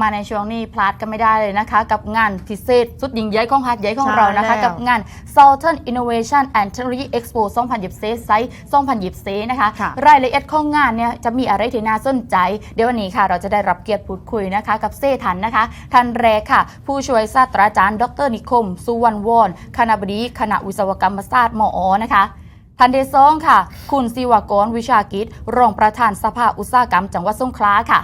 มาในช่วงนี้พลาดกันไม่ได้เลยนะคะ กับงานพิเศษ สุดยิ่งใหญ่ของฮัดใหญ่ของใช่เรานะคะแล้วกับงาน Southern Innovation and Technology Expo 2024 Site 2024นะคะค่ะรายละเอียดของงานเนี่ยจะมีอะไรที่น่าสนใจ เดี๋ยววันนี้ค่ะ เราจะได้รับเกียรติพูดคุยนะคะ กับเซทันนะคะท่านแรกค่ะ ผู้ช่วยศาสตราจารย์ ดรนิคม สุวรรณวรคณะบดีคณะวิศวกรรมศาสตร์มอนะคะท่านที่สองค่ะ คุณศิวากรวิชากิจรองประธานสภาอุตสาหกรรม จังหวัดสงขลาค่ะ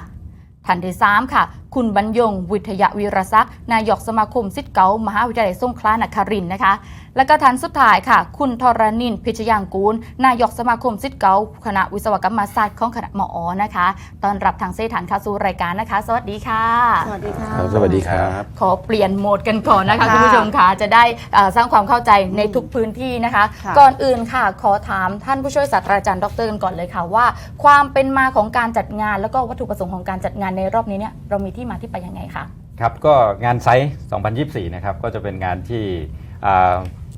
ท่านที่สามค่ะ คุณบรรยง วิทยาวีรศักดิ์นายกสมาคมสิทธิ์เก่ามหาวิทยาลัยสงขลานครินทร์นะคะ และก็ท่านสุดท้ายค่ะ คุณธรณินทร์พิชยางกูล นายกสมาคมสิทธิ์เก่าคณะวิศวกรรมศาสตร์ของคณะมอนะคะตอนรับทางเซฐานเข้าสู่รายการนะคะ สวัสดีค่ะ สวัสดีค่ะครับสวัสดีครับ ขอเปลี่ยนโหมดกันก่อนนะคะค่ะคุณผู้ชมค่ะจะได้เอ่อสร้างความเข้าใจในทุกพื้นที่นะคะค่ะก่อนอื่นค่ะ ขอถามท่านผู้ช่วยศาสตราจารย์ดรกันก่อนเลยค่ะว่า ความเป็นมาของการจัดงาน แล้วก็วัตถุประสงค์ของการจัดงานในรอบนี้เนี่ยเรามีที่มาที่ไปยังไงคะครับก็งานไซส์2024 นะครับก็จะเป็นงานที่อ่า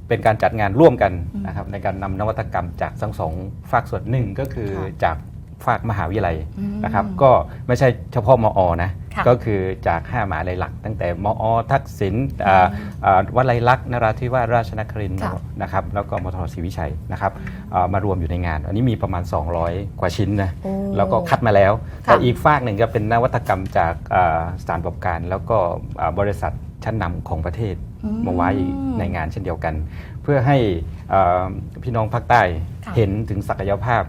เป็นการจัดงานร่วมกันนะครับในการนำนวัตกรรมจากทั้งสองฝากส่วนหนึ่งก็คือค่ะจาก ฝากมหาวิทยาลัยอืมนะครับ ก็ไม่ใช่เฉพาะมอนะ ค่ะก็คือจาก5มหาลัยหลัก ตั้งแต่มอ ทักษิณอ่าอ่าวัดไรลักษณ์นราธิวาสราชนครินทร์ค่ะ นะครับแล้วก็มทศรีวิชัยนะครับอ่ามารวมอยู่ในงาน อันนี้มีประมาณ 200 กว่าชิ้นนะ โอ้ แล้วก็คัดมาแล้ว ค่ะแต่อีกฝากหนึ่งก็เป็นนวัตกรรมจากอ่าสถานประกอบการ แล้วก็อ่าบริษัทชั้นนำของประเทศอืมมาไว้ในงานเช่นเดียวกัน เพื่อให้อ่าพี่น้องภาคใต้ค่ะ เห็นถึงศักยภาพ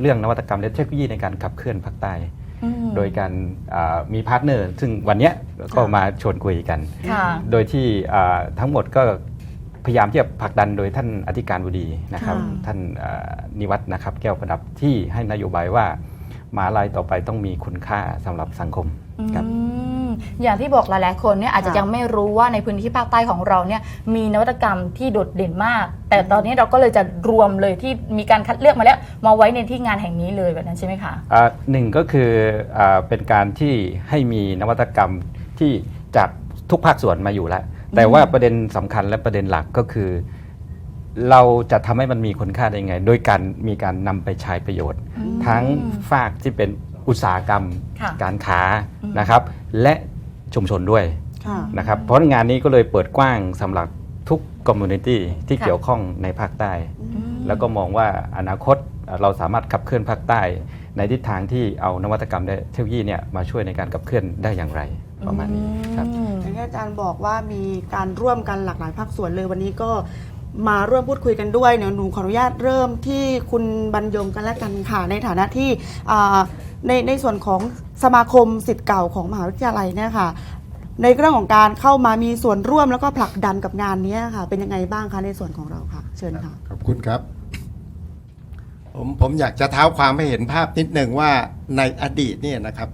เรื่องนวัตกรรมและเทคโนโลยีในการขับเคลื่อนภาคใต้อืมโดยการอ่ามีพาร์ทเนอร์ซึ่งวันเนี้ยก็ค่ะมาชวนคุยกันค่ะโดยที่อ่าทั้งหมดก็พยายามที่จะผลักดันโดยท่านอธิการบดีนะครับค่ะท่านอ่านิวัฒน์นะครับแก้วประดับที่ให้นโยบายว่าหมหาลายต่อไปต้องมีคุณค่าสำหรับสังคมครับ อืมอย่างที่บอกหลายๆคนเนี่ยอาจจะค่ะยังไม่รู้ว่าในพื้นที่ภาคใต้ของเราเนี่ยมีนวัตกรรมที่โดดเด่นมาก แต่ตอนนี้เราก็เลยจะรวมเลยที่มีการคัดเลือกมาแล้วมาไว้ในที่งานแห่งนี้เลยแบบนั้นใช่ไหมคะ อ่าหนึ่งก็คืออาเป็นการที่ให้มีนวัตกรรมที่จากทุกภาคส่วนมาอยู่แล้ว แต่ว่าประเด็นสำคัญและประเด็นหลักก็คือ เราจะทำให้มันมีคุณค่าได้ยังไง โดยการมีการนำไปใช้ประโยชน์อืมทั้งฝากที่เป็นอุตสาหกรรม ค่ะการค้าอืมนะครับ และ ชุมชนด้วยค่ะนะครับเพราะงานนี้ก็เลยเปิดกว้างสำหรับทุกคอมมูนิตี้ที่ค่ะเกี่ยวข้องในภาคใต้อืมแล้วก็มองว่าอนาคตเอ่อเราสามารถขับเคลื่อนภาคใต้ ในทิศทางที่เอานวัตกรรมและเทคโนโลยีเนี่ยมาช่วยในการขับเคลื่อนได้อย่างไรประมาณนี้ครับอืมอย่างที่อาจารย์บอกว่ามีการร่วมกันหลากหลายภาคส่วนเลยวันนี้ก็ มาร่วมพูดคุยกันด้วยเนี่ยหนูขออนุญาตเริ่มที่คุณบรรยงกันและกันค่ะ ในฐานะที่อ่าในในส่วนของสมาคมสิทธิ์เก่าของมหาวิทยาลัยเนี่ยค่ะ ในเรื่องของการเข้ามามีส่วนร่วมแล้วก็ผลักดันกับงานนี้ค่ะ เป็นยังไงบ้างคะในส่วนของเราค่ะ เชิญค่ะ ขอบคุณครับ ผมผมอยากจะเท้าความให้เห็นภาพนิดหนึ่งว่าในอดีตเนี่ยนะครับ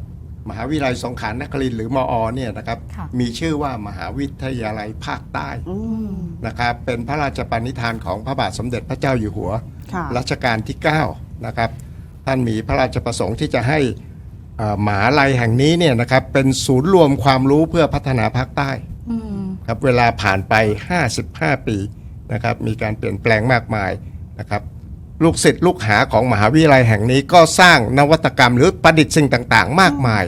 มหาวิทยาลัยสงขลานครินทร์หรือมอเนี่ยนะครับค่ะมีชื่อว่ามหาวิทยาลัยภาคใต้อืมนะครับเป็นพระราชปณิธานของพระบาทสมเด็จพระเจ้าอยู่หัว ค่ะ รัชกาลที่9นะครับท่านมีพระราชประสงค์ที่จะให้เอ่อมหาลัยแห่งนี้เนี่ยนะครับเป็นศูนย์รวมความรู้เพื่อพัฒนาภาคใต้อืมครับเวลาผ่านไป 55 ปีนะครับมีการเปลี่ยนแปลงมากมายนะครับ ลูกศิษย์ลูกหาของมหาวิทยาลัยแห่งนี้ก็สร้างนวัตกรรมหรือประดิษฐ์สิ่งต่างๆ มากมาย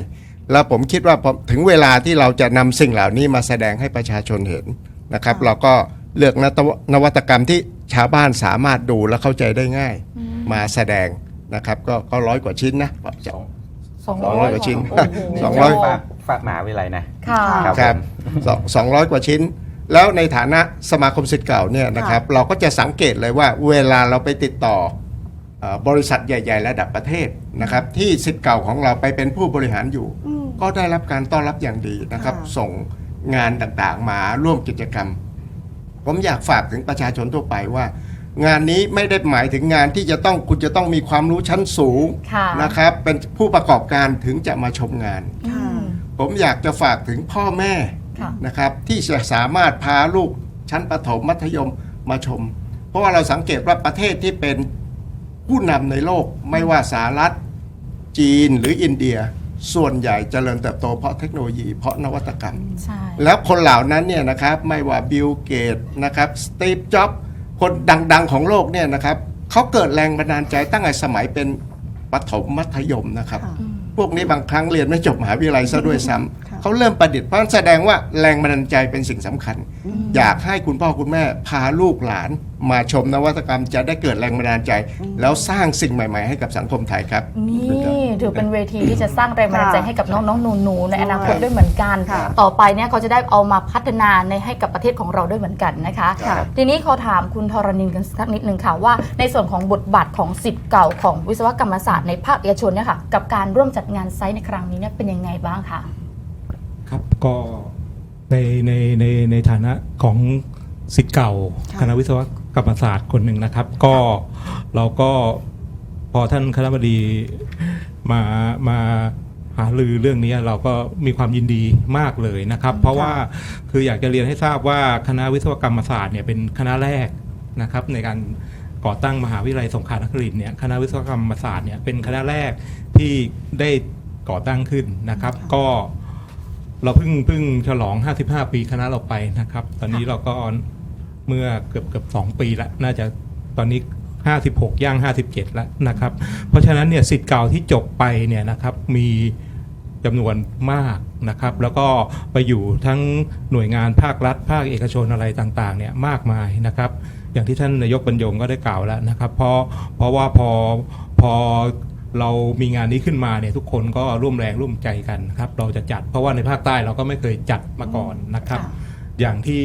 แล้วผมคิดว่าพอถึงเวลาที่เราจะนำสิ่งเหล่านี้มาแสดงให้ประชาชนเห็นนะครับ เราก็เลือกนตวนวัตกรรมที่ชาวบ้านสามารถดูและเข้าใจได้ง่าย มาแสดงนะครับ ก็ก็ร้อยกว่าชิ้นนะสองสองร้อยกว่าชิ้นโอ้โหสองร้อยฝากฝากมหาวิทยาลัยนะค่ะครับครับสองสองร้อยกว่าชิ้น แล้วในฐานะสมาคมสิทธิ์เก่าเนี่ยนะครับเราก็จะสังเกตเลยว่าเวลาเราไปติดต่อเอ่อบริษัทใหญ่ ๆ ระดับประเทศนะครับที่สิทธิ์เก่าของเราไปเป็นผู้บริหารอยู่อืมก็ได้รับการต้อนรับอย่างดีนะครับค่ะส่งงานต่างๆมาร่วมกิจกรรม ผมอยากฝากถึงประชาชนทั่วไปว่า งานนี้ไม่ได้หมายถึงงานที่จะต้องคุณจะต้องมีความรู้ชั้นสูงค่ะนะครับ เป็นผู้ประกอบการถึงจะมาชมงานค่ะผมอยากจะฝากถึงพ่อแม่ค่ะ นะครับที่จะสามารถพาลูกชั้นประถมมัธยมมาชม เพราะว่าเราสังเกตว่าประเทศที่เป็นผู้นำในโลกไม่ว่าสหรัฐจีนหรืออินเดียส่วนใหญ่เจริญเติบโตเพราะเทคโนโลยีเพราะนวัตกรรมใช่แล้วคนเหล่านั้นเนี่ยนะครับไม่ว่าบิลเกตนะครับสตีฟจ็อบคนดังๆของโลกเนี่ยนะครับเขาเกิดแรงบันดาลใจตั้งแต่สมัยเป็นประถมมัธยมนะครับค่ะ พวกนี้บางครั้งเรียนไม่จบมหาวิทยาลัยซะด้วยซ้ำค่ะเขาเริ่มประดิษฐ์เพราะฉะนั้นแสดงว่าแรงบันดาลใจเป็นสิ่งสำคัญ อยากให้คุณพ่อคุณแม่พาลูกหลาน มาชมนวัตกรรมจะได้เกิดแรงบันดาลใจ แล้วสร้างสิ่งใหม่ ๆ ให้กับสังคมไทยครับ นี่ถือเป็นเวทีที่จะสร้างแรงบันดาลใจค่ะให้กับน้องๆหนูๆในอนาคตค่ะด้วยเหมือนกัน ค่ะต่อไปเนี่ยเขาจะได้เอามาพัฒนาในให้กับประเทศของเราด้วยเหมือนกันนะคะ ค่ะ ทีนี้ขอถามคุณธรณินกันสักนิดนึงค่ะว่า ในส่วนของบทบาทของสิทธิ์เก่าของวิศวกรรมศาสตร์ในภาคเอกชนเนี่ยค่ะกับการร่วมจัดงานไซต์ในครั้งนี้เนี่ยเป็นยังไงบ้างคะ ครับก็ในในในในฐานะของสิทธิ์เก่า ค่ะ คณะวิศว กรรมศาสตร์คนหนึ่งนะครับ ก็เราก็พอท่านคณะบดีมามาหาลือเรื่องนี้เราก็มีความยินดีมากเลยนะครับ เพราะว่าคืออยากจะเรียนให้ทราบว่าคณะวิศวกรรมศาสตร์เนี่ยเป็นคณะแรกนะครับ ในการก่อตั้งมหาวิทยาลัยสงขลานครินทร์เนี่ยคณะวิศวกรรมศาสตร์เนี่ยเป็นคณะแรกที่ได้ก่อตั้งขึ้นนะครับ ก็เราเพิ่งเพิ่งฉลอง 55 ปีคณะเราไปนะครับ ตอนนี้เราก็ เมื่อเกือบเกือบสองปีแล้วน่าจะตอนนี้ 56 ย่าง 57 แล้วนะครับ เพราะฉะนั้นเนี่ยสิทธิ์เก่าที่จบไปเนี่ยนะครับมีจำนวนมากนะครับ แล้วก็ไปอยู่ทั้งหน่วยงานภาครัฐ ภาคเอกชนอะไรต่างๆเนี่ยมากมายนะครับ อย่างที่ท่านนายกบรรยงก็ได้กล่าวแล้วนะครับ เพราะเพราะว่าพอพอเรามีงานนี้ขึ้นมาเนี่ยทุกคนก็ร่วมแรงร่วมใจกันครับ เราจะจัดเพราะว่าในภาคใต้เราก็ไม่เคยจัดมาก่อนนะครับค่ะอย่างที่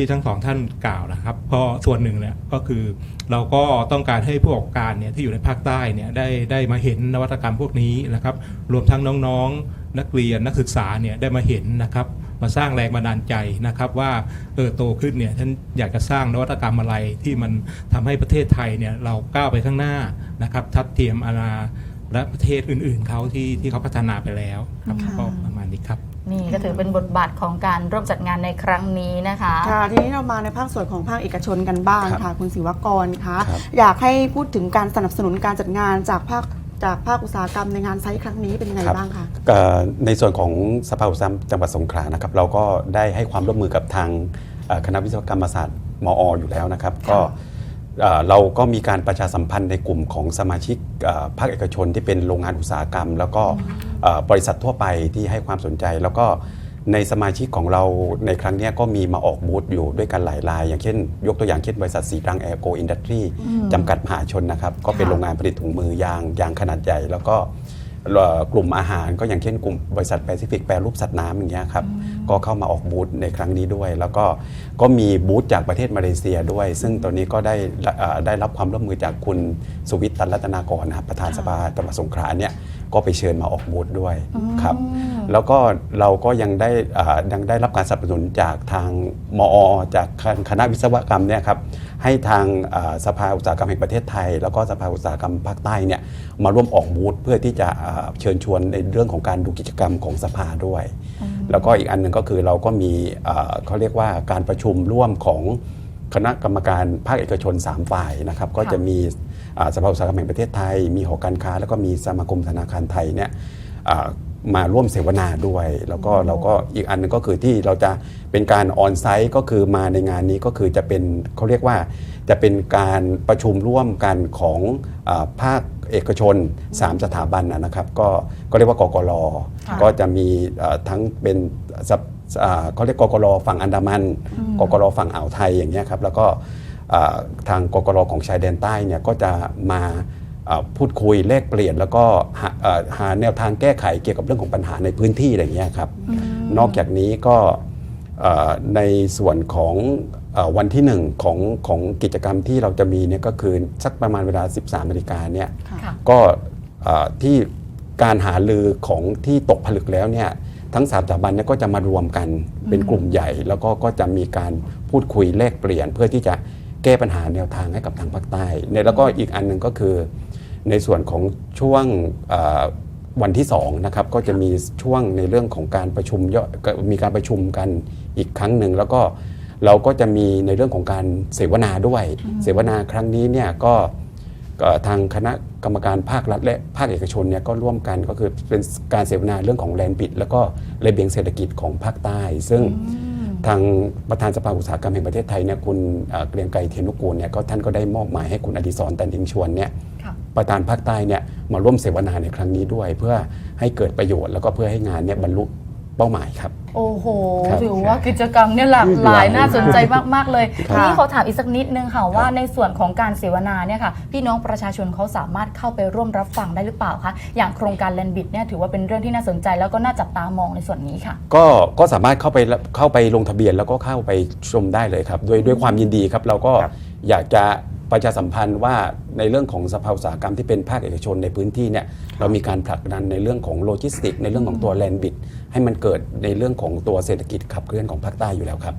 ที่ทั้งสองท่านกล่าวนะครับเพราะส่วนหนึ่งเนี่ยก็คือเราก็ต้องการให้ผู้ประกอบการเนี่ยที่อยู่ในภาคใต้เนี่ยได้ได้มาเห็นนวัตกรรมพวกนี้นะครับ รวมทั้งน้องๆ นักเรียนนักศึกษาเนี่ยได้มาเห็นนะครับ มาสร้างแรงบันดาลใจนะครับว่าเออโตขึ้นเนี่ยท่านอยากจะสร้างนวัตกรรมอะไรที่มันทำให้ประเทศไทยเนี่ยเราก้าวไปข้างหน้านะครับ ทัดเทียมอาณาและประเทศอื่น ๆเขาที่ที่เขาพัฒนาไปแล้วครับค่ะก็ประมาณนี้ครับ นี่ก็ถือเป็นบทบาทของการร่วมจัดงานในครั้งนี้นะคะ ค่ะทีนี้เรามาในภาคส่วนของภาคเอกชนกันบ้างครับค่ะ คุณศิวกรคะครับอยากให้พูดถึงการสนับสนุนการจัดงานจากภาคจากภาคอุตสาหกรรมในงานไซต์ครั้งนี้เป็นยังไงครับบ้างคะเอ่อในส่วนของสภาอุตสาหกรรมจังหวัดสงขลานะครับเราก็ได้ให้ความร่วมมือกับทางเอ่อคณะวิศวกรรมศาสตร์มออยู่แล้วนะครับ ก็ เอ่อเราก็มีการประชาสัมพันธ์ในกลุ่มของสมาชิกเอ่อภาคเอกชนที่เป็นโรงงานอุตสาหกรรม แล้วก็เอ่อบริษัททั่วไปที่ให้ความสนใจ แล้วก็ในสมาชิกของเราในครั้งเนี้ยก็มีมาออกบูธอยู่ด้วยกันหลายราย อย่างเช่น ยกตัวอย่างเช่นบริษัทสีรังแอร์โกอินดัสทรีจำกัดมหาชนนะครับ ก็เป็นค่ะโรงงานผลิตถุงมือยางยางขนาดใหญ่ แล้วก็เอ่อ กลุ่มอาหารก็อย่างเช่นกลุ่มบริษัทแปซิฟิกแปรรูปสัตว์น้ำอย่างเงี้ยครับก็เข้ามาออกบูธในครั้งนี้ด้วย แล้วก็ก็มีบูธจากประเทศมาเลเซียด้วย ซึ่งตอนนี้ก็ได้เอ่อได้รับความร่วมมือจากคุณสุวิทย์ตันรัตนากรนะครับประธานสภาจังหวัดสงขลาเนี่ยก็ไปเชิญมาออกบูธด้วยครับ แล้วก็เราก็ยังได้อ่ายังได้รับการสนับสนุนจากทางมอ จากคณะวิศวกรรมเนี่ยครับให้ทางอ่าสภาอุตสาหกรรมแห่งประเทศไทย แล้วก็สภาอุตสาหกรรมภาคใต้เนี่ยมาร่วมออกบูธเพื่อที่จะอ่าเชิญชวนในเรื่องของการดูกิจกรรมของสภาด้วย แล้วก็อีกอันหนึ่งก็คือเราก็มีอ่าเขาเรียกว่าการประชุมร่วมของคณะกรรมการภาคเอกชน 3 ฝ่ายนะครับก็จะมีอ่าสภาอุตสาหกรรมแห่งประเทศไทย มีหอการค้า แล้วก็มีสมาคมธนาคารไทยเนี่ยอ่า มาร่วมเสวนาด้วย แล้วก็เราก็อีกอันหนึงก็คือที่เราจะเป็นการออนไซต์ก็คือมาในงานนี้ก็คือจะเป็นเขาเรียกว่าจะเป็นการประชุมร่วมกันของอาภาคเอกชน 3 สถาบันนะนะครับ ก็ก็เรียกว่ากกรค่ะก็จะมีเอ่อทั้งเป็นสับอ่าเขาเรียกกกรฝั่งอันดามันกกรฝั่งอ่าวไทยอย่างเงี้ยครับแล้วก็อ่าทางกกรของชายแดนใต้เนี่ยก็จะมาอ่า พูดคุยแลกเปลี่ยน แล้วก็หาเอ่อหาแนวทางแก้ไขเกี่ยวกับเรื่องของปัญหาในพื้นที่อะไรอย่างเงี้ยครับนอกจากนี้ก็เอ่อในส่วนของเอ่อวันที่หนึ่งของของกิจกรรมที่เราจะมีเนี่ยก็คือสักประมาณเวลา 13นาฬิกาเนี่ยค่ะก็เอ่อที่การหาลือของที่ตกผลึกแล้วเนี่ยทั้งสามสถาบันเนี่ยก็จะมารวมกันเป็นกลุ่มใหญ่ แล้วก็ก็จะมีการพูดคุยแลกเปลี่ยน เพื่อที่จะแก้ปัญหาแนวทางให้กับทางภาคใต้เนี่ยแล้วก็อีกอันหนึ่งก็คือ ในส่วนของช่วงเอ่อวันที่2นะครับก็จะมีช่วงในเรื่องของการประชุมย่อยก็มีการประชุมกันอีกครั้งหนึ่งแล้วก็เราก็จะมีในเรื่องของการเสวนาด้วย เสวนาครั้งนี้เนี่ยก็ก็ทางคณะกรรมการภาครัฐและภาคเอกชนเนี่ยก็ร่วมกันก็คือเป็นการเสวนาเรื่องของแลนปิด แล้วก็ระเบียงเศรษฐกิจของภาคใต้ ซึ่งทางประธานสภาอุตสาหกรรมแห่งประเทศไทยเนี่ยคุณเอ่อเกรียงไกรเทียนุกูลเนี่ยก็ท่านก็ได้มอบหมายให้คุณอดิศรตันอิงชวนเนี่ยค่ะ ประธานภาคใต้เนี่ยมาร่วมเสวนาในครั้งนี้ด้วย เพื่อให้เกิดประโยชน์แล้วก็เพื่อให้งานเนี่ยบรรลุเป้าหมายครับ โอ้โหครับถือว่ากิจกรรมเนี่ยหลากหลายหลายน่าสนใจมาก ๆ เลยครับทีนี้ขอถามอีกสักนิดนึงค่ะว่าในส่วนของการเสวนาเนี่ยค่ะพี่น้องประชาชนเขาสามารถเข้าไปร่วมรับฟังได้หรือเปล่าคะอย่างโครงการแลนบิดเนี่ยถือว่าเป็นเรื่องที่น่าสนใจแล้วก็น่าจับตามองในส่วนนี้ค่ะ ก็ก็สามารถเข้าไปเข้าไปลงทะเบียนแล้วก็เข้าไปชมได้เลยครับด้วยด้วยความยินดีครับเราก็ครับอยากจะ ประชาสัมพันธ์ว่าในเรื่องของสภาอุตสาหกรรมที่เป็นภาคเอกชนในพื้นที่เนี่ยเรามีการผลักดันในเรื่องของโลจิสติก ในเรื่องของตัวแลนบิด ให้มันเกิดในเรื่องของตัวเศรษฐกิจขับเคลื่อนของภาคใต้อยู่แล้วครับ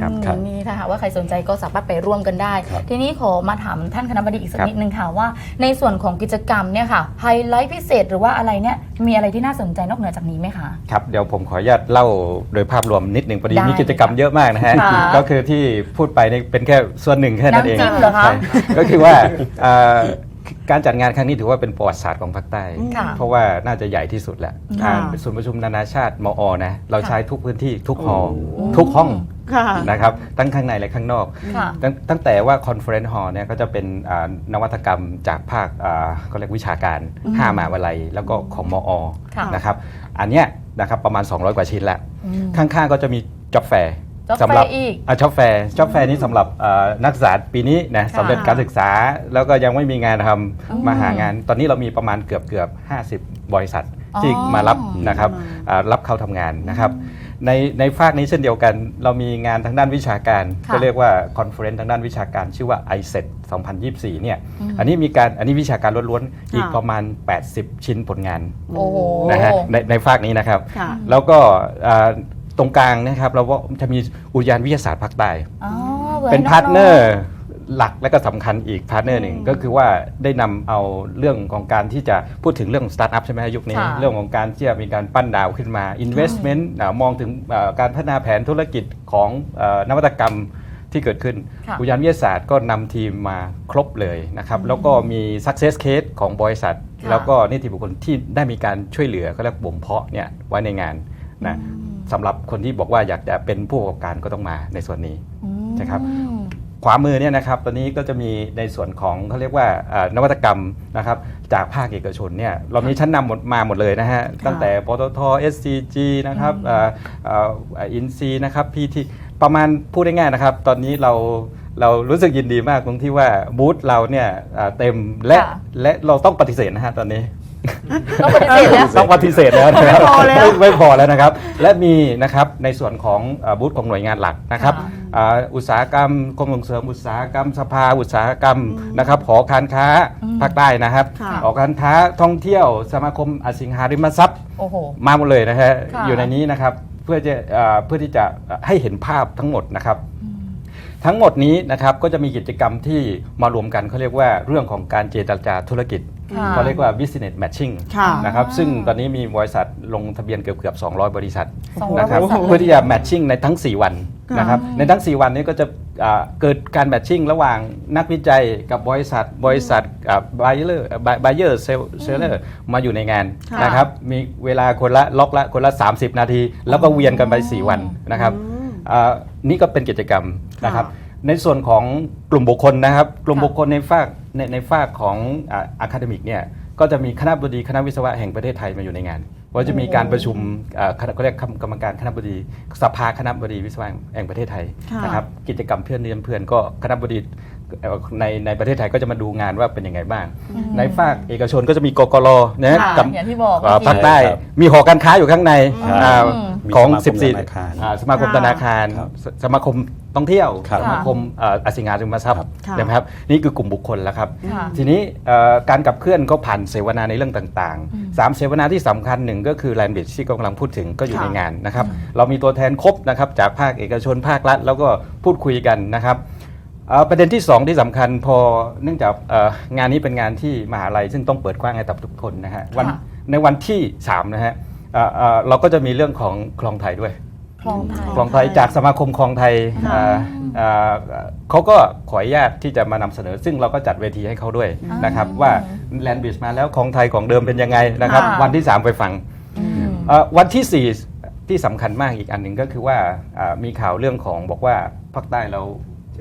ครับอืมครับ นี่ถ้าหากว่าใครสนใจก็สามารถไปร่วมกันได้ ครับทีนี้ขอมาถามท่านคณะบดีอีกสักครับ นิดนึงค่ะว่า ในส่วนของกิจกรรมเนี่ยค่ะไฮไลท์พิเศษหรือว่าอะไรเนี่ยมีอะไรที่น่าสนใจนอกเหนือจากนี้ไหมคะ ครับ เดี๋ยวผมขออนุญาตเล่าโดยภาพรวมนิดหนึ่งพอดีได้มีกิจกรรมเยอะมากนะฮะ ค่ะก็คือที่พูดไปนี่เป็นแค่ส่วนหนึ่งแค่นั้นเองน้ำจิ้มเหรอคะ ใช่ก็คือว่าเอ่อ การจัดงานครั้งนี้ถือว่าเป็นประวัติศาสตร์ของภาคใต้ ค่ะเพราะว่าน่าจะใหญ่ที่สุดแหละค่ะอ่าศูนย์ประชุมนานาชาติมอนะ เราใช้ทุกพื้นที่ทุกหอโอ้ทุกห้องค่ะ นะครับทั้งข้างในและข้างนอก ค่ะ ตั้งตั้งแต่ว่าคอนเฟอเรนซ์ฮอลเนี่ยก็จะเป็นอ่านวัตกรรมจากภาคอ่าเขาเรียกวิชาการ5มหาวิทยาลัยแล้วก็ของมอค่ะ นะครับอันเนี้ยนะครับประมาณ 200 กว่าชิ้นแล้วอืมข้างๆก็จะมีจ็อบแฟร์ job สำหรั fair อีก อ่าจ็อบแฟร์จ็อบแฟร์นี้สำหรับอ่านักศึกษาปีนี้นะค่ะสำเร็จการศึกษาแล้วก็ยังไม่มีงานทำมาหางาน ตอนนี้เรามีประมาณเกือบเกือบ 50 บริษัทที่อ๋อมารับนะครับอ่ารับเข้าทำงานนะครับ ในในภาคนี้เช่นเดียวกัน เรามีงานทางด้านวิชาการค่ะ ก็เรียกว่าคอนเฟอเรนซ์ทางด้านวิชาการชื่อว่า i s e t 2024เนี่ยอันนี้มีการอันนี้วิชาการล้วนๆอีกประมาณ 80 ชิ้นผลงานโอ้โห นะฮะในในภาคนี้นะครับ ค่ะ แล้วก็อ่า ตรงกลางนะครับเราก็จะมีอุทยานวิทยาศาสตร์ภาคใต้อ๋อผื่อเป็นให้พาร์ทเนอองร์หลักและก็สำคัญอีกพาร์ทเนอร์หนึ่งก็คือว่าได้นำเอาเรื่องของการที่จะพูดถึงเรื่องสตาร์ทอัพใช่ไหมฮะยุคนี้ ค่ะ เรื่องของการที่จะมีการปั้นดาวขึ้นมา Investment อ่ามองถึงอ่าการพัฒนาแผนธุรกิจของเอ่อนวัตกรรมที่เกิดขึ้นค่ะ อุทยานวิทยาศาสตร์ก็นำทีมมาครบเลยนะครับ แล้วก็มี success case ของบริษัทค่ะแล้วก็นิติบุคคลที่ได้มีการช่วยเหลือก็เรียกบ่มเพาะเนี่ยไว้ในงานนะ สำหรับคนที่บอกว่าอยากจะเป็นผู้ประกอบการก็ต้องมาในส่วนนี้อืมนะครับขวามือเนี่ยนะครับตอนนี้ก็จะมีในส่วนของเขาเรียกว่าเอ่อนวัตกรรมนะครับจากภาคเอกชนเนี่ยเรามีชั้นนำหมดมาหมดเลยนะฮะตั้งแต่ปตท SCG นะครับเอ่อเอ่ออินซีนะครับพีทีประมาณพูดได้ง่ายๆนะครับ ตอนนี้เราเรารู้สึกยินดีมากตรงที่ว่าบูธเราเนี่ยเอ่อเต็มและค่ะและเราต้องปฏิเสธนะฮะตอนนี้ ต้องปฏิเสธแล้ว ต้องปฏิเสธแล้วนะครับไม่พอแล้วไม่ไม่พอแล้วนะครับ และมีนะครับในส่วนของเอ่อบูธของหน่วยงานหลักนะครับค่ะอ่าอุตสาหกรรมกรมส่งเสริมอุตสาหกรรมสภาอุตสาหกรรมนะครับหอการค้าภาคใต้นะครับค่ะ หอการค้าท่องเที่ยวสมาคมอสังหาริมทรัพย์ โอ้โห มาหมดเลยนะฮะค่ะ อยู่ในนี้นะครับเพื่อจะเอ่อเพื่อที่จะให้เห็นภาพทั้งหมดนะครับ ทั้งหมดนี้นะครับก็จะมีกิจกรรมที่มารวมกันเขาเรียกว่าเรื่องของการเจรจาธุรกิจค่ะเขาเรียกว่า business matching ค่ะนะครับซึ่งตอนนี้มีบริษัทลงทะเบียนเกือบเกือบ200 บริษัทสองร้อยนะครับบริษัท เพื่อที่จะ matching ในทั้ง 4 วันนะครับในทั้ง 4 วันนี้ก็จะอ่าเกิดการ matching ระหว่างนักวิจัยกับบริษัทบริษัทอ่า buyer buyer seller มาอยู่ในงานค่ะ นะครับมีเวลาคนละล็อกละคนละ 30 นาที แล้วก็เวียนกันไป 4 วันนะครับ อ่า นี่ก็เป็นกิจกรรมนะครับ ในส่วนของกลุ่มบุคคลนะครับ กลุ่มบุคคลในฝากในในฝากของอะคาเดมิกเนี่ยก็จะมีคณะบดีคณะวิศวะแห่งประเทศไทยมาอยู่ในงาน ว่าจะมีการประชุมอ่าคณะเขาเรียกกรรมการคณะบดีสภาคณะบดีวิศวะแห่งประเทศไทยค่ะนะครับกิจกรรมเพื่อนเรียนเพื่อนก็คณะบดีเอ่อในในประเทศไทยก็จะมาดูงานว่าเป็นยังไงบ้าง ในฝากเอกชนก็จะมีกกรนะค่ะกับอย่างที่บอกอ่าเมื่อกี้ภาคใต้ครับมีหอการค้าอยู่ข้างในครับอ่า มีของ สมาคม14ธนาคารอ่าสมาคมค่ะธนาคารครับสสมาคมท่องเที่ยว ครับสมาคมเอ่ออสิงหาริมทรัพย์ค่ะนะครับนี่คือกลุ่มบุคคลแล้วครับ ค่ะ ทีนี้เอ่อการขับเคลื่อนก็ผ่านเสวนาในเรื่องต่างๆสามเสวนาที่สำคัญหนึ่งก็คือแลนด์บิชที่กำลังพูดถึงก็อยู่ค่ะ ในงานนะครับ เรามีตัวแทนครบนะครับจากภาคเอกชนภาครัฐ แล้วก็พูดคุยกันนะครับเอ่อประเด็นที่ 2 ที่สำคัญพอเนื่องจากเอ่องานนี้เป็นงานที่มหาลัยซึ่งต้องเปิดกว้างให้กับทุกคนนะฮะวันค่ะในวันที่3นะฮะเอ่อเอ่อเราก็จะมีเรื่องของคลองไทยด้วย คลองไทย คลองไทยจากสมาคมคลองไทยค่ะอ่าอ่าเขาก็ขออนุญาตที่จะมานำเสนอ ซึ่งเราก็จัดเวทีให้เขาด้วยนะครับ ว่าแลนด์บิชมาแล้วของไทยของเดิมเป็นยังไงนะครับ ค่ะ วันที่ 3 ไปฟังอืม เอ่อวันที่4 ที่สำคัญมากอีกอันหนึ่งก็คือว่าอ่ามีข่าวเรื่องของบอกว่าภาคใต้เรา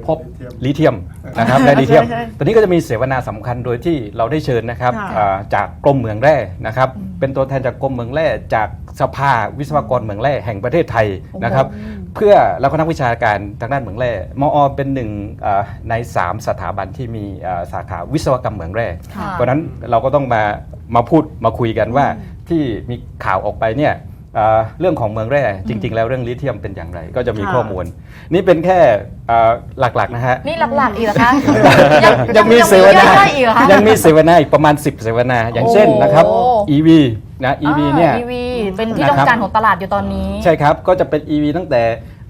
พบลิเทียมนะครับได้ลิเทียม ใช่ใช่ตอนนี้ก็จะมีเสวนาสำคัญโดยที่เราได้เชิญนะครับค่ะอ่าจากกรมเมืองแร่นะครับ เป็นตัวแทนจากกรมเมืองแร่จากสภาวิศวกรเมืองแร่แห่งประเทศไทยนะครับ เพื่อแล้วก็นักวิชาการทางด้านเหมืองแร่มอเป็นหนึ่งอ่าใน 3 สถาบันที่มีอ่าสาขาวิศวกรรมเหมืองแร่ ค่ะ เพราะฉะนั้นเราก็ต้องมามาพูดมาคุยกันว่าที่มีข่าวออกไปเนี่ยเอ่อเรื่องของเมืองแร่จริง ๆ แล้วเรื่องลิเทียมเป็นอย่างไร ก็จะมีค่ะ ข้อมูล นี่เป็นแค่เอ่อหลักๆนะฮะ นี่หลักๆอีกเหรอคะ ยังมีเสวนาย่อยๆอีกเหรอคะ ยังมีเสวนาอีกประมาณ 10 เสวนา อย่างเช่นโอ้นะครับ EV นะ EV เนี่ย อ่า EV เป็นที่นะครับต้องการของตลาดอยู่ตอนนี้ ใช่ครับ ก็จะเป็น EV ตั้งแต่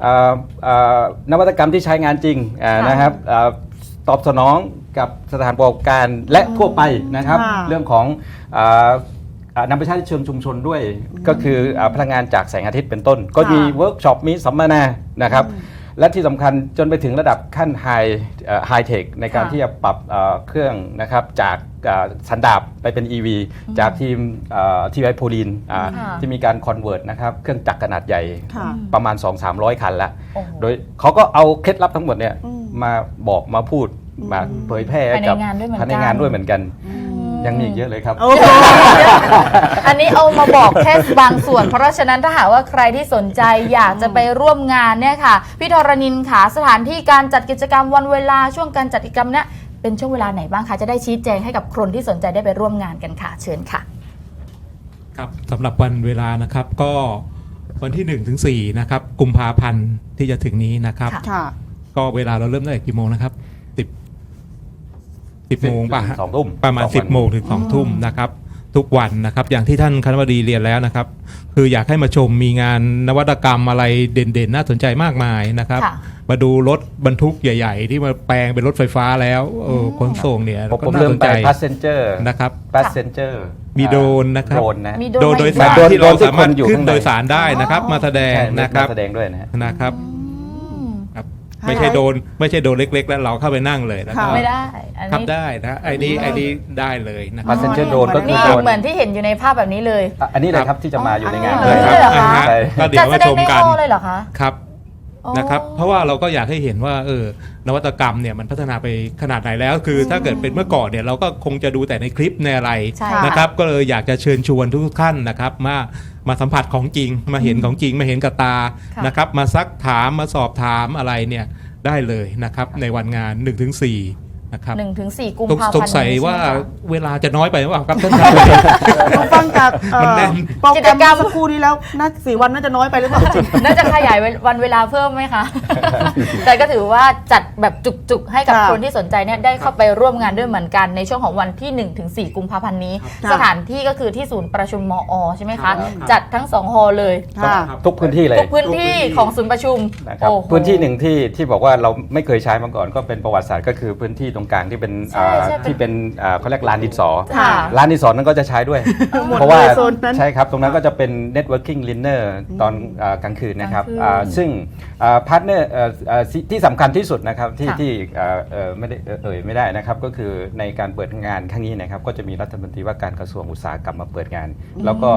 เอ่อเอ่อนวัตกรรมที่ใช้งานจริงอ่าค่ะนะครับเอ่อตอบสนองกับสถานประกอบการและทั่วไปนะครับ ค่ะ เรื่องของเอ่อ อ่านำไปใช้ในเชิงชุมชนด้วย ก็คืออ่าพลังงานจากแสงอาทิตย์เป็นต้น ก็มีเวิร์กช็อปมีสัมมนานะครับ และที่สำคัญจนไปถึงระดับขั้นไฮไฮเทคในการค่ะที่จะปรับเอ่อเครื่องนะครับจากเอ่อสันดาบไปเป็น EV จากทีมทีไวโพลีนค่ะ ที่มีการคอนเวิร์ตนะครับเครื่องจักรขนาดใหญ่ค่ะ ประมาณ 2-300 คันละ โอ้โห โดยเขาก็เอาเคล็ดลับทั้งหมดเนี่ยอืมมาบอกมาพูดมาเผยแพร่ให้กับภายในงานด้วยเหมือนกัน ภายในงานด้วยเหมือนกัน ยังมีอีกเยอะเลยครับ โอ้โหอันนี้เอามาบอกแค่บางส่วน เพราะฉะนั้นถ้าหากว่าใครที่สนใจอยากจะไปร่วมงานเนี่ยค่ะ พี่ธรณินค่ะสถานที่การจัดกิจกรรมวันเวลาช่วงการจัดกิจกรรมเนี่ยเป็นช่วงเวลาไหนบ้างคะ จะได้ชี้แจงให้กับคนที่สนใจได้ไปร่วมงานกันค่ะ เชิญค่ะ ครับสำหรับวันเวลานะครับก็วันที่1ถึง4นะครับกุมภาพันธ์ที่จะถึงนี้นะครับ ค่ะค่ะก็เวลาเราเริ่มตั้งแต่กี่โมงนะครับ สิบสิบโมงป่ะฮะสองทุ่มประมาณสองวัน10โมงถึง2ทุ่มนะครับทุกวันนะครับ อย่างที่ท่านคณบดีเรียนแล้วนะครับ คืออยากให้มาชมมีงานนวัตกรรมอะไรเด่นๆ น่าสนใจมากมายนะครับค่ะมาดูรถบรรทุกใหญ่ ๆ ที่มาแปลงเป็นรถไฟฟ้าแล้วเออขนส่งเนี่ยผมก็ผมน่าเริ่สมนไปใจ passenger นะครับ passenger มีโดรนนะครับโดรนนะมีโดยโดยสารโดรนที่เราโดรนที่สามารถคนอยู่ขึ้นข้างในโดยสารได้นะครับ มาแสดงใช่นะครับมาแสดงด้วยนะฮะนะครับอืมครับให้ ไม่ใช่ให้โดน ไม่ใช่โดนเล็ก ๆ แล้วเราเข้าไปนั่งเลยนะครับค่ะไม่ได้ อันครับนี้ได้นะไอ้นี้ไอ้นี้ได้เลยนะครั passenger อ๋อ drone ก็คือนี่โดรนเหมือนที่เห็นอยู่ในภาพแบบนี้เลย อะอันนี้เลยครับที่จะมาอยู่ในงาน อ๋อ เลยเลยเหรอคะอ่าฮะใช่ก็เดี๋ยจัวดแสมาดชงมในกัฮนอลเลยเหรอคะครับอ๋อนะครับ เพราะว่าเราก็อยากให้เห็นว่าเออนวัตกรรมเนี่ยมันพัฒนาไปขนาดไหนแล้ว คือถ้าเกิดเป็นเมื่อก่อนเนี่ยเราก็คงจะดูแต่ในคลิปในอะไรใช่นะครับ ก็เลยอยากจะเชิญชวนทุกท่านนะครับมา มาสัมผัสของจริง มาเห็นของจริง มาเห็นกับตาค่ะนะครับ มาซักถามมาสอบถามอะไรเนี่ยได้เลยนะครับในวันงาน 1-4 นะครับหนึ่งถึงสี่กุมสงภาพันธ์สงสัยนี้ว่าใช่ไหมคะเวลาจะน้อยไปหรือเปล่าครับท่านครับเราฟังจากเอ่อมันแน่น โปรแกรมเมื่อสักครู่นี้แล้วน่าสี่วันน่าจะน้อยไปหรือเปล่า น่าจะขยายวันเวลาเพิ่มไหมคะ แต่ก็ถือว่าจัดแบบจุกๆ ให้กับค่ะคนที่สนใจเนี่ยได้เข้าไปร่วมงานด้วยเหมือนกันในช่วงของวันที่1ถึง4กุมภาพันธ์นี้ค่ะสถานที่ก็คือที่ศูนย์ประชุมมอ ใช่ไหมครัคะบจัดทั้งสองฮอลล์เลยค่ะ ทุกพื้นที่เลยทุกพื้นที่ของศูนย์ประชุมนะครับโอ้โหพื้นที่หนึ่งที่ที่บอกว่าเราไม่เคยใช้มาก่อนก็เป็นประวัติศาสตร์ก็คือพื้นที่ตรงกลางที่เป็นใช่อ่าใช่เป็นที่เป็นอ่าเขาเรียกลานดินสอค่ะ ลานดินสอนั้นก็จะใช้ด้วย หมดเพราะว่าเลยโซนนั้น ใช่ครับ ตรงนั้นก็จะเป็น networking dinner ตอนอ่ากลางคืนนะครับกลางคืนอ่าซึ่งพาร์ทเนอร์ที่สำคัญที่สุดนะครับที่ค่ะ ที่อ่าเอ่อไม่ได้เอ่อเอ่ยไม่ได้นะครับ ก็คือในการเปิดงานครั้งนี้นะครับ ก็จะมีรัฐมนตรีว่าการกระทรวงอุตสาหกรรมมาเปิดงาน แล้วก็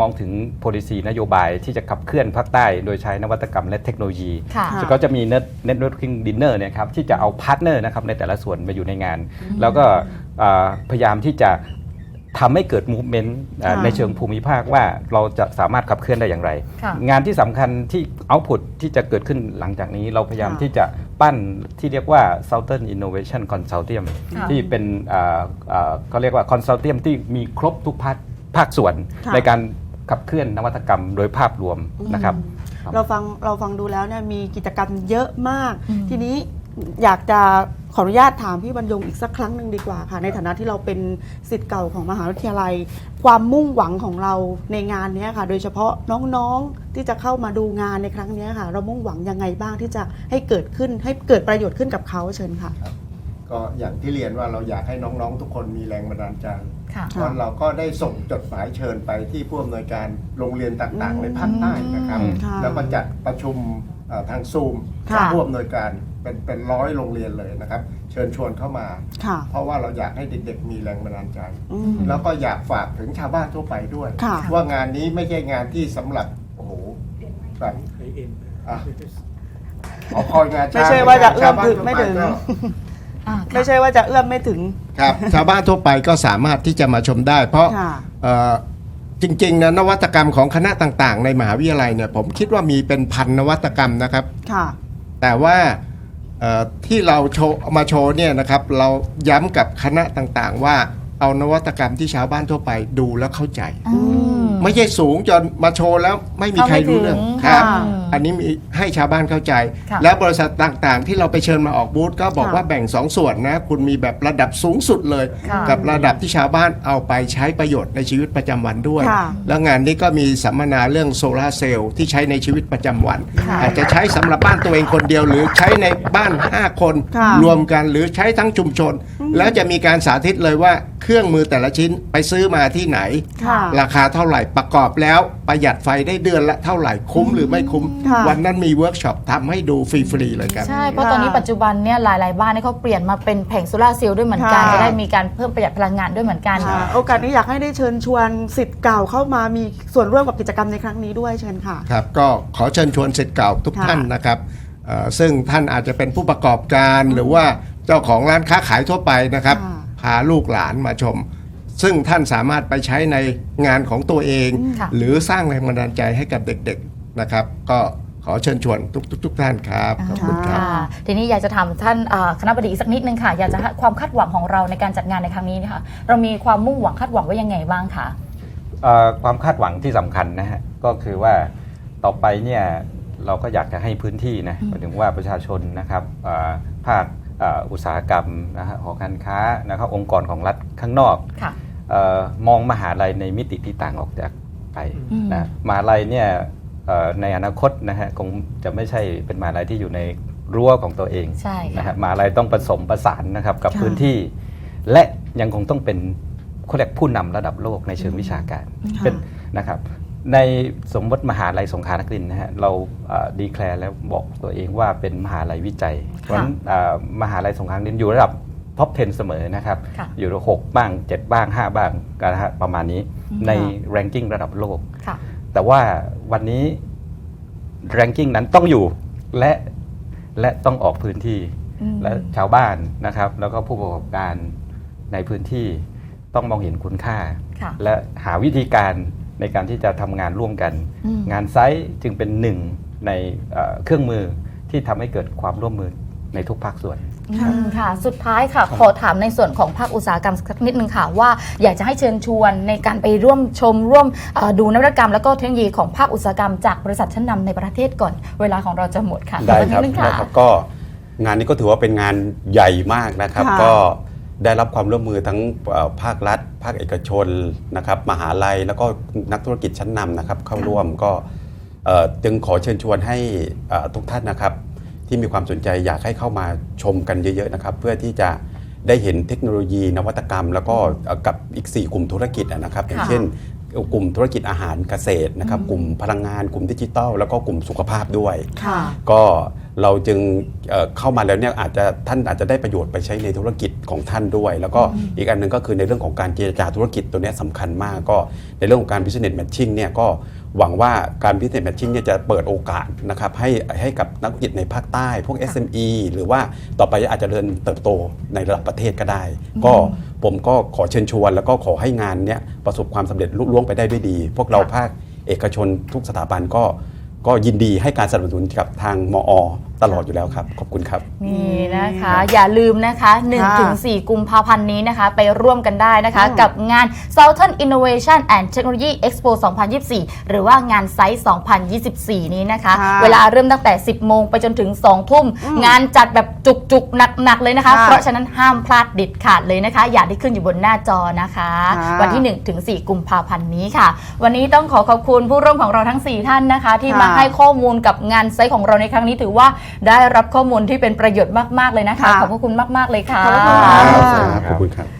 มองถึง policy นโยบายที่จะขับเคลื่อนภาคใต้ โดยใช้นวัตกรรมและเทคโนโลยี ค่ะค่ะก็จะมี net networking dinner เนะครับที่จะเอาพาร์ทเนอร์นะครับในแต่ละส่วนมาอยู่ในงาน แล้วก็อ่าพยายามที่จะทำให้เกิด movement อ่าค่ะในเชิงภูมิภาคว่าเราจะสามารถขับเคลื่อนได้อย่างไรค่ะงานที่สำคัญที่ output ที่จะเกิดขึ้นหลังจากนี้ เราพยายามค่ะที่จะปั้นที่เรียกว่า Southern Innovation Consortium ค่ะที่เป็นอ่าอ่าเขาเรียกว่า consortium ที่มีครบทุกภาคภาคส่วนค่ะในการขับเคลื่อนนวัตกรรมโดยภาพรวมนะครับครับ เราฟังเราฟังดูแล้วเนี่ยมีกิจกรรมเยอะมากอืมทีนี้อยากจะ ขออนุญาตถามพี่บรรยงอีกสักครั้งหนึ่งดีกว่าค่ะ ในฐานะที่เราเป็นสิทธิ์เก่าของมหาวิทยาลัย ความมุ่งหวังของเราในงานเนี้ยค่ะ โดยเฉพาะน้องๆที่จะเข้ามาดูงานในครั้งเนี้ยค่ะ เรามุ่งหวังยังไงบ้างที่จะให้เกิดขึ้นให้เกิดประโยชน์ขึ้นกับเขาเชิญค่ะ ก็อย่างที่เรียนว่าเราอยากให้น้องๆ ทุกคนมีแรงบันดาลใจค่ะค่ะวันเราก็ได้ส่งจดหมายเชิญไปที่ผู้อำนวยการโรงเรียนต่างๆในภาคใต้นะครับอืมค่ะแล้วก็จัดประชุมเอ่อทางซูมค่ะผู้อำนวยการ เป็นเป็นร้อยโรงเรียนเลยนะครับ เชิญชวนเข้ามา ค่ะ เพราะว่าเราอยากให้เด็กๆ มีแรงบันดาลใจ อืม แล้วก็อยากฝากถึงชาวบ้านทั่วไปด้วย ค่ะ ว่างานนี้ไม่ใช่งานที่สำหรับโอ้โหแบบอะหอคอยงาช้างไม่ใช่ว่าจะเอื้อมถึงไม่ถึง ชาวบ้านทั่วปก็ อ่าค่ะ ไม่ใช่ว่าจะเอื้อมไม่ถึง ครับ ชาวบ้านทั่วไปก็สามารถที่จะมาชมได้ เพราะค่ะ เอ่อจริงๆนะนวัตกรรมของคณะต่างๆ ในมหาวิทยาลัยเนี่ยผมคิดว่ามีเป็นพันนวัตกรรมนะครับ ค่ะ แต่ว่าเอ่อ ที่เราโชว์มาโชว์เนี่ยนะครับเราย้ำกับคณะต่างๆ ว่าเอานวัตกรรมที่ชาวบ้านทั่วไปดูแล้วเข้าใจ ไม่ใช่สูงจนมาโชว์แล้วไม่มีใครรู้เรื่องเข้าไม่ถึงครับค่ะอันนี้มีให้ชาวบ้านเข้าใจค่ะและบริษัทต่างๆ ที่เราไปเชิญมาออกบูธก็บอกค่ะว่าแบ่งสองส่วนนะ คุณมีแบบระดับสูงสุดเลยค่ะกับระดับที่ชาวบ้านเอาไปใช้ประโยชน์ในชีวิตประจำวันด้วยค่ะแล้วงานนี้ก็มีสัมมนาเรื่องโซลาร์เซลล์ที่ใช้ในชีวิตประจำวันค่ะอาจจะใช้สำหรับบ้านตัวเองคนเดียว หรือใช้ในบ้าน 5 คนค่ะรวมกันหรือใช้ทั้งชุมชน แล้วจะมีการสาธิตเลยว่าเครื่องมือแต่ละชิ้นไปซื้อมาที่ไหนค่ะราคาเท่าไหร่ประกอบแล้วประหยัดไฟได้เดือนละเท่าไหร่คุ้มหรือไม่คุ้มค่ะวันนั้นมีเวิร์กช็อปทำให้ดูฟรีๆเลยครับ ใช่ เพราะตอนนี้ปัจจุบันเนี่ยหลายๆบ้านเนี่ยเขาเปลี่ยนมาเป็นแผงโซลาร์เซลล์ด้วยเหมือนกันค่ะจะได้มีการเพิ่มประหยัดพลังงานด้วยเหมือนกันค่ะโอกาสนี้อยากให้ได้เชิญชวนสิทธิ์เก่าเข้ามามีส่วนร่วมกับกิจกรรมในครั้งนี้ด้วยเชิญค่ะครับก็ขอเชิญชวนสิทธิ์เก่าทุกค่ะท่านนะครับเอ่อซึ่งท่านอาจจะเป็นผู้ประกอบการหรือว่า เจ้าของร้านค้าขายทั่วไปนะครับค่ะพาลูกหลานมาชม ซึ่งท่านสามารถไปใช้ในงานของตัวเองค่ะหรือสร้างแรงบันดาลใจให้กับเด็กๆนะครับ ก็ขอเชิญชวนทุกๆทุกท่านครับขอบคุณครับค่ะทีนี้อยากจะถามท่านเอ่อคณะบดีอีกสักนิดนึงค่ะ อยากจะให้ความคาดหวังของเราในการจัดงานในครั้งนี้นะคะเรามีความมุ่งหวังคาดหวังไว้ยังไงบ้างคะเอ่อความคาดหวังที่สำคัญนะฮะก็คือว่าต่อไปเนี่ยเราก็อยากจะให้พื้นที่นะอืมหมายถึงว่าประชาชนนะครับเอ่อภาคเอ่ออุตสาหกรรมนะฮะหอการค้านะครับองค์กรของรัฐข้างนอกค่ะเออมองมหาลัยในมิติที่ต่างออกจากไปอืมนะมหาลัยเนี่ยเอ่อในอนาคตนะฮะคงจะไม่ใช่เป็นมหาลัยที่อยู่ในรั้วของตัวเองใช่ค่ะนะฮะมหาลัยต้องผสมประสานนะครับกับค่ะพื้นที่ และยังคงต้องเป็นเขาเรียกผู้นำระดับโลกในเชิงวิชาการค่ะเป็นนะครับ ในสมมติมหาลัยสงขลานครินทร์นะฮะเราดีแคลร์แล้วบอกตัวเองว่าเป็นมหาลัยวิจัยเพราะฉะนั้นอ่ามหาลัยสงขลานครินทร์อยู่ระดับท็อป 10 เสมอนะครับค่ะอยู่ระดับ6บ้าง 7 บ้าง 5 บ้างนะฮะประมาณนี้อืมใน ranking ระดับโลกค่ะแต่ว่าวันนี้ ranking นั้นต้องอยู่และและต้องออกพื้นที่อืมและชาวบ้านนะครับ แล้วก็ผู้ประกอบการในพื้นที่ต้องมองเห็นคุณค่าค่ะและหาวิธีการ ในการที่จะทำงานร่วมกัน อืม งานไซต์จึงเป็นหนึ่งในเอ่อเครื่องมือที่ทำให้เกิดความร่วมมือในทุกภาคส่วน อืมค่ะ สุดท้ายค่ะ ขอถามในส่วนของภาคอุตสาหกรรมสักนิดนึงค่ะ ว่าอยากจะให้เชิญชวนในการไปร่วมชมร่วมเอ่อดูนวัตกรรม แล้วก็เทคโนโลยีของภาคอุตสาหกรรมจากบริษัทชั้นนำในประเทศก่อน เวลาของเราจะหมดค่ะได้ขอสักครับนิดนึงได้ค่ะ ครับก็งานนี้ก็ถือว่าเป็นงานใหญ่มากนะครับ ค่ะ ก็ ได้รับความร่วมมือทั้งเอ่อภาครัฐ ภาคเอกชนนะครับมหาลัยแล้วก็นักธุรกิจชั้นนำนะครับเข้าร่วมก็เอ่อจึงขอเชิญชวนให้เอ่อทุกท่านนะครับ ที่มีความสนใจอยากให้เข้ามาชมกันเยอะๆนะครับ เพื่อที่จะได้เห็นเทคโนโลยีนวัตกรรม แล้วก็เอ่อกับอีก 4 กลุ่มธุรกิจอะนะครับ อย่างค่ะเช่น กลุ่มธุรกิจอาหารเกษตรนะครับ กลุ่มพลังงาน กลุ่มดิจิทัลแล้วก็กลุ่มสุขภาพด้วยค่ะก็ เราจึงเอ่อเข้ามาแล้วเนี่ยอาจจะท่านอาจจะได้ประโยชน์ไปใช้ในธุรกิจของท่านด้วย แล้วก็อีกอันหนึงก็คือในเรื่องของการเจรจาธุรกิจตัวเนี้ยสำคัญมากก็ในเรื่องของการ business matching เนี่ยก็หวังว่าการ business matching เนี่ยจะเปิดโอกาสนะครับให้ให้กับนักธุรกิจในภาคใต้ พวก SME หรือว่าต่อไปอาจจะเดินเติบโตในระดับประเทศก็ได้ ก็ผมก็ขอเชิญชวน แล้วก็ขอให้งานเนี้ยประสบความสำเร็จลุล่วงไปได้ด้วยดี พวกเราภาคเอกชนทุกสถาบันก็ก็ยินดีให้การสนับสนุนกับทางมอ ตลอดอยู่แล้วครับ ขอบคุณครับ นี่นะคะ อย่าลืมนะคะ1ถึง4กุมภาพันธ์นี้นะคะ ไปร่วมกันได้นะคะอืมกับงาน Southern Innovation and Technology Expo 2024 หรือว่างานไซส์2024 นี้นะคะค่ะเวลาเริ่มตั้งแต่ 10 โมงไปจนถึง 2 ทุ่ม งานจัดแบบจุกๆ หนัก ๆ เลยนะคะค่ะเพราะฉะนั้นห้ามพลาดเด็ดขาดเลยนะคะ อย่าได้ขึ้นอยู่บนหน้าจอนะคะค่ะวันที่1ถึง4กุมภาพันธ์นี้ค่ะ วันนี้ต้องขอขอบคุณผู้ร่วมของเราทั้ง 4 ท่านนะคะ ที่มาค่ะให้ข้อมูลกับงานไซต์ของเราในครั้งนี้ถือว่าได้รับข้อมูลที่เป็นประโยชน์มาก ๆ เลยนะคะ ค่ะ ขอบพระคุณมาก ๆ เลยค่ะ ขอบพระคุณค่ะ ขอบคุณครับ